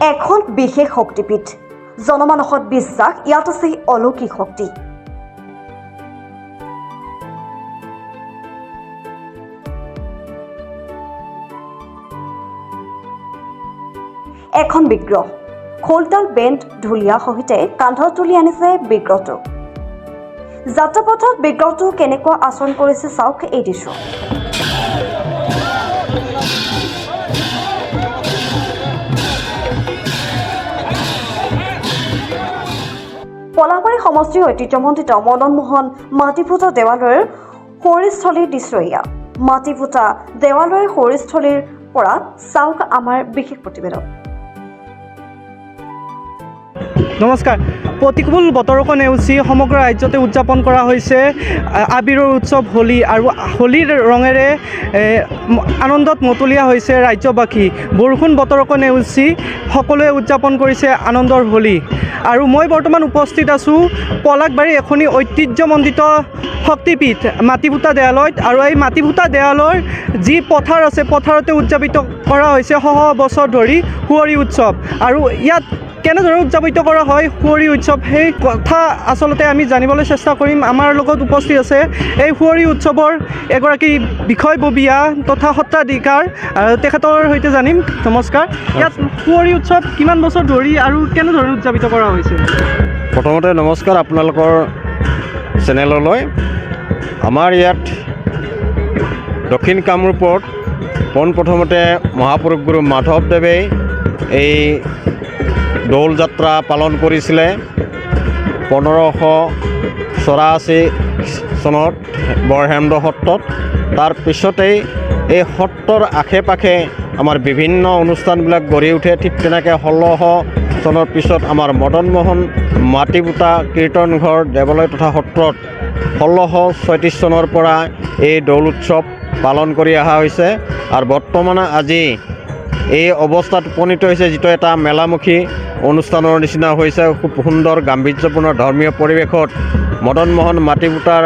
এখন বিশেষ শক্তিপীঠ। জনমানসত বিশ্বাস, ইয়াত আছে অলৌকিক শক্তি। এখন বিগ্ৰহ। খোলতাল বেণ্ড ঢুলীয়া সহিতে কান্ধত তুলি আনিছে বিগ্ৰহটো। যাত্ৰাপথত বিগ্ৰহটো কেনেকুৱা আচৰণ কৰিছে চাওক এই দৃশ্য। সমষ্টিৰ ঐতিহ্যমণ্ডিত মদন মোহন, মাটিপূজা দেৱালয়ৰ সৌৰিস্থলীৰ দৃশ্য এয়া মাটিপূজা দেৱালয়ৰ সৌৰিস্থলীৰ পৰা চাওক আমাৰ বিশেষ প্ৰতিবেদন। নমস্কাৰ। প্ৰতিকূল বতৰকো নেওচি সমগ্ৰ ৰাজ্যতে উদযাপন কৰা হৈছে আবিৰৰ উৎসৱ হোলী আৰু হোলীৰ ৰঙেৰে আনন্দত মতলীয়া হৈছে ৰাজ্যবাসী। বৰষুণ বতৰকো নেওচি সকলোৱে উদযাপন কৰিছে আনন্দৰ হোলী। আৰু মই বৰ্তমান উপস্থিত আছোঁ পলাকবাৰী এখনি ঐতিহ্যমণ্ডিত শক্তিপীঠ মাটিভূটা দেৱালয়ত। আৰু এই মাটিভূটা দেৱালয়ৰ যি পথাৰ আছে, পথাৰতে উদযাপিত কৰা হৈছে শ শ বছৰ ধৰি সুঁৱৰী উৎসৱ। আৰু ইয়াত কেনেদৰে উদযাপিত কৰা হয়, সুঁৱৰী উৎসৱ? সেই কথা আচলতে আমি জানিবলৈ চেষ্টা কৰিম। আমাৰ লগত উপস্থিত আছে এই সুঁৱৰী উৎসৱৰ এগৰাকী বিষয়ববীয়া তথা সত্ৰাধিকাৰ তেখেতৰ সৈতে জানিম। নমস্কাৰ। ইয়াত সুঁৱৰী উৎসৱ কিমান বছৰ ধৰি আৰু কেনেদৰে উদযাপিত কৰা হৈছে? প্ৰথমতে নমস্কাৰ আপোনালোকৰ চেনেললৈ। আমাৰ ইয়াত দক্ষিণ কামৰূপত পোনপ্ৰথমতে মহাপুৰুষ গুৰু মাধৱদেৱে এই দৌল যাত্ৰা পালন কৰিছিলে। পোন্ধৰশ চৌৰাশী চনত বৰহেমদ সত্ৰত। তাৰ পিছতেই এই সত্ৰৰ আশে পাশে আমাৰ বিভিন্ন অনুষ্ঠানবিলাক গঢ়ি উঠে। ঠিক তেনেকৈ ষোল্লশ চনৰ পিছত আমাৰ মদন মোহন মাটিবোটা কীৰ্তন দেৱালয় তথা সত্ৰত ষোল্লশ ছয়ত্ৰিছ চনৰ পৰা এই দৌল উৎসৱ পালন কৰি অহা হৈছে। আৰু বৰ্তমান আজি এই অৱস্থাত উপনীত হৈছে যিটো এটা মেলামুখী অনুষ্ঠানৰ নিচিনা হৈছে, খুব সুন্দৰ, গাম্ভীৰ্যপূৰ্ণ, ধৰ্মীয় পৰিৱেশত মদন মোহন মাটিবোটাৰ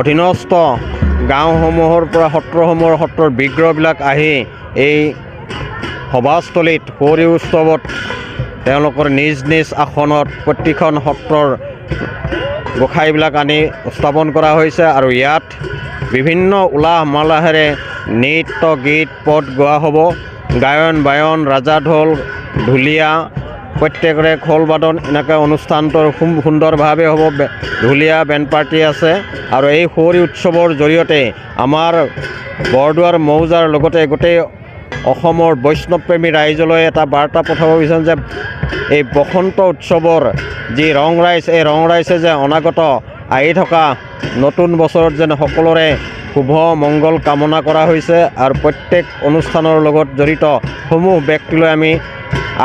অধীনস্থ গাঁওসমূহৰ পৰা সত্ৰসমূহৰ সত্ৰৰ বিগ্ৰহবিলাক আহি এই সভাস্থলীত সৌৰী উৎসৱত তেওঁলোকৰ নিজ নিজ আসনত প্ৰতিখন সত্ৰৰ গোসাঁইবিলাক আনি স্থাপন কৰা হৈছে আৰু ইয়াত বিভিন্ন উলাহ মালাহেৰে নৃত্য, গীত, পদ গোৱা হ'ব। গায়ন, বায়ন ৰাজা ঢোল ঢুলীয়া, প্ৰত্যেকৰে খোল বাদন এনেকৈ অনুষ্ঠানটো খুব সুন্দৰভাৱে হ'ব। ঢুলীয়া বেণ্ড পাৰ্টি আছে আৰু এই সুঁৱৰী উৎসৱৰ জৰিয়তে আমাৰ বৰদুৱাৰ মৌজাৰ লগতে গোটেই অসমৰ বৈষ্ণৱপ্ৰেমী ৰাইজলৈ এটা বাৰ্তা পঠাব বিচাৰোঁ যে এই বসন্ত উৎসৱৰ যি ৰং ৰাইজ, এই ৰং ৰাইজে যে অনাগত আহি থকা নতুন বছৰত যেন সকলোৰে শুভ মংগল কামনা কৰা হৈছে আৰু প্ৰত্যেক অনুষ্ঠানৰ লগত জড়িত। সমূহ ব্যক্তিলৈ আমি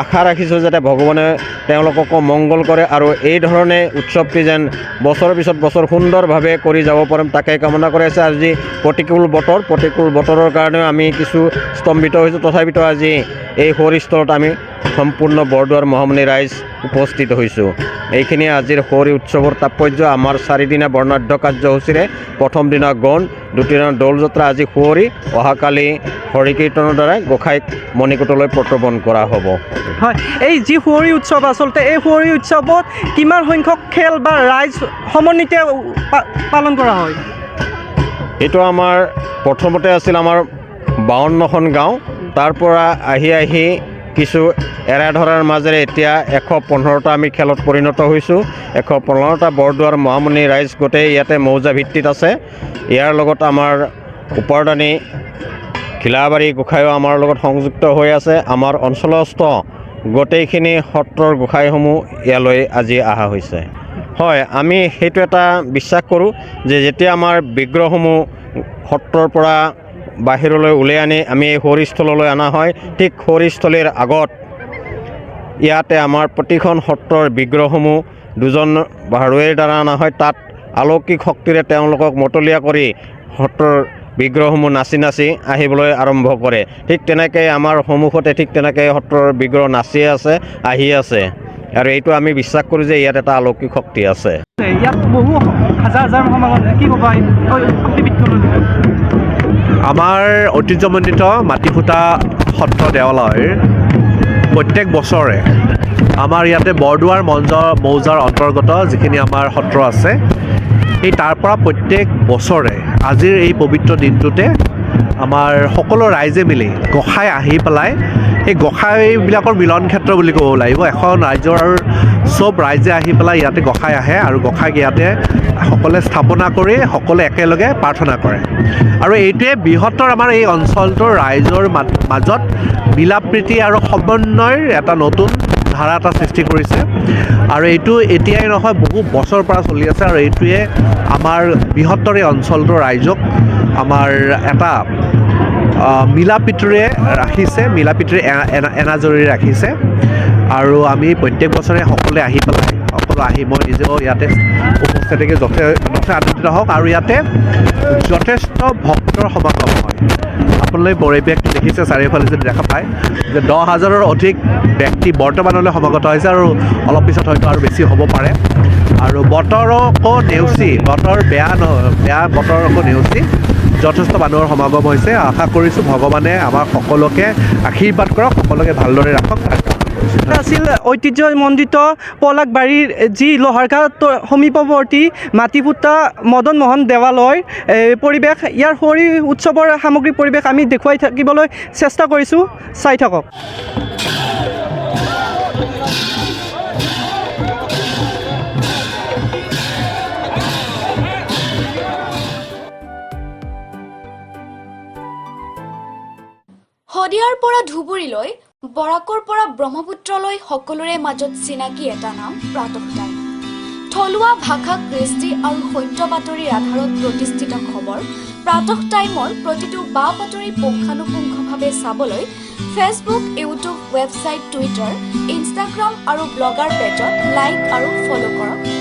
আশা ৰাখিছোঁ যাতে ভগৱানে তেওঁলোককো মংগল কৰে আৰু এই ধৰণে উৎসৱটি যেন বছৰৰ পিছত বছৰ সুন্দৰভাৱে কৰি যাব পাৰিম তাকে কামনা কৰি আছে। আজি প্ৰতিকূল বতৰ, প্ৰতিকূল বতৰৰ কাৰণেও আমি কিছু স্তম্ভিত হৈছোঁ। তথাপিতো আজি এই সৰিস্থলত আমি সম্পূৰ্ণ বৰদুৱাৰ মহামণি ৰাইজ উপস্থিত হৈছোঁ। এইখিনিয়ে আজিৰ সৌৰী উৎসৱৰ তাৎপৰ্য। আমাৰ চাৰিদিনীয়া বৰ্ণাঢ্য কাৰ্যসূচীৰে প্ৰথম দিনা গণ, দ্বিতীয় দিনা দৌল আজি সুঁৱৰী অহাকালি হৰি কীৰ্তনৰ দ্বাৰাই গোসাঁইক মণিকূটলৈ প্ৰত্যাপন কৰা হ'ব। হয়। এই যি সুঁৱৰী উৎসৱ, আচলতে এই সুঁৱৰী উৎসৱত কিমান সংখ্যক খেল বা ৰাইজ সমন্বিত পালন কৰা হয়? এইটো আমাৰ, প্ৰথমতে আছিল আমাৰ বাৱন্নখন গাঁও। তাৰ পৰা আহি আহি কিছু এৰা ধৰাৰ মাজেৰে এতিয়া এশ পোন্ধৰটা আমি খেলত পৰিণত হৈছোঁ। এশ পোন্ধৰটা বৰদুৱাৰ মহামণি ৰাইজ গোটেই ইয়াতে মৌজা ভিত্তিত আছে। ইয়াৰ লগত আমাৰ উপাৰদানী ঘিলাবাৰী গোসাঁইও আমাৰ লগত সংযুক্ত হৈ আছে। আমাৰ অঞ্চলস্থ গোটেইখিনি সত্ৰৰ গোসাঁইসমূহ ইয়ালৈ আজি অহা হৈছে। হয়, আমি সেইটো এটা বিশ্বাস কৰোঁ যে যেতিয়া আমাৰ বিগ্ৰহসমূহ সত্ৰৰ পৰা বাহিৰলৈ উলিয়াই আনি আমি এই সৰিস্থললৈ অনা হয়, ঠিক সৰিস্থলীৰ আগত ইয়াতে আমাৰ প্ৰতিখন সত্ৰৰ বিগ্ৰহসমূহ দুজন ভাৰুৱৈৰ দ্বাৰা অনা হয়। তাত অলৌকিক শক্তিৰে তেওঁলোকক মতলীয়া কৰি সত্ৰৰ বিগ্ৰহসমূহ নাচি নাচি আহিবলৈ আৰম্ভ কৰে। ঠিক তেনেকৈ আমাৰ সন্মুখতে ঠিক তেনেকৈ সত্ৰৰ বিগ্ৰহ নাচি আছে আহি আছে। আৰু এইটো আমি বিশ্বাস কৰোঁ যে ইয়াত এটা অলৌকিক শক্তি আছে। ইয়াত বহু হাজাৰ হাজাৰ কি ক'বা এই শক্তিপীঠখনৰ বিষয়ে আমাৰ ঐতিহ্যমণ্ডিত মাটিফুটা সত্ৰ দেৱালয়ৰ প্ৰত্যেক বছৰে আমাৰ ইয়াতে বৰদোৱাৰ মঞ্জ মৌজাৰ অন্তৰ্গত যিখিনি আমাৰ সত্ৰ আছে সেই তাৰ পৰা প্ৰত্যেক বছৰে আজিৰ এই পবিত্ৰ দিনটোতে আমাৰ সকলো ৰাইজে মিলি গোঁসাই আহি পেলাই এই গোঁসাইবিলাকৰ মিলন ক্ষেত্ৰ বুলি ক'ব লাগিব। এখন ৰাজ্যৰ চব ৰাইজে আহি পেলাই ইয়াতে গোঁসাই আহে আৰু গোঁসাইক ইয়াতে সকলোৱে স্থাপনা কৰি সকলোৱে একেলগে প্ৰাৰ্থনা কৰে। আৰু এইটোৱে বৃহত্তৰ আমাৰ এই অঞ্চলটোৰ ৰাইজৰ মাজত মিলা প্ৰীতি আৰু সমন্বয়ৰ এটা নতুন ধাৰা এটা সৃষ্টি কৰিছে। আৰু এইটো এতিয়াই নহয়, বহু বছৰৰ পৰা চলি আছে আৰু এইটোৱে আমাৰ বৃহত্তৰ এই অঞ্চলটোৰ ৰাইজক আমাৰ এটা মিলা প্ৰীতিৰে ৰাখিছে মিলা প্ৰীতিৰে এনা- এনা- এনাজৰীৰে ৰাখিছে। আৰু আমি প্ৰত্যেক বছৰে সকলোৱে আহি পেলাই, সকলো আহি মই নিজেও ইয়াতে উপস্থিত যথে যথেষ্ট আনন্দিত হওক আৰু ইয়াতে যথেষ্ট ভক্তৰ সমাগম হয়। আপোনালোকে পৰিৱেশটো দেখিছে, চাৰিওফালে যদি দেখা পায়, যে দহ হাজাৰৰ অধিক ব্যক্তি বৰ্তমানলৈ সমাগত হৈছে আৰু অলপ পিছত হয়তো আৰু বেছি হ'ব পাৰে। আৰু বতৰকো নেওচি, বতৰ বেয়া ন বেয়া বতৰকো নেওচি যথেষ্ট মানুহৰ সমাগম হৈছে। আশা কৰিছোঁ ভগৱানে আমাক সকলোকে আশীৰ্বাদ কৰক, সকলোকে ভালদৰে ৰাখক। এটা আছিল ঐতিহ্যমণ্ডিত পলাকবাৰীৰ যি লোহাৰঘাট সমীপৱৰ্তী মাটিপুতা মদন মোহন দেৱালয়। এ, পৰিৱেশ ইয়াৰ হৰি উৎসৱৰ সামগ্ৰিক পৰিৱেশ আমি দেখুৱাই থাকিবলৈ চেষ্টা কৰিছোঁ। চাই থাকক। শদিয়াৰ পৰা ধুবুৰীলৈ বৰাকৰ পৰা ব্ৰহ্মপুত্ৰলৈ সকলোৰে মাজত চিনাকি এটা নাম প্ৰাতঃ টাইম থলুৱা ভাষা কৃষ্টি আৰু সত্য বাতৰিৰ আধাৰত প্ৰতিষ্ঠিত খবৰ প্ৰাতঃ টাইমৰ প্ৰতিটো বা বাতৰি পুংখানুপুংখভাৱে চাবলৈ Facebook YouTube website Twitter Instagram আৰু ব্লগাৰ পেজত লাইক আৰু ফ'ল' কৰক।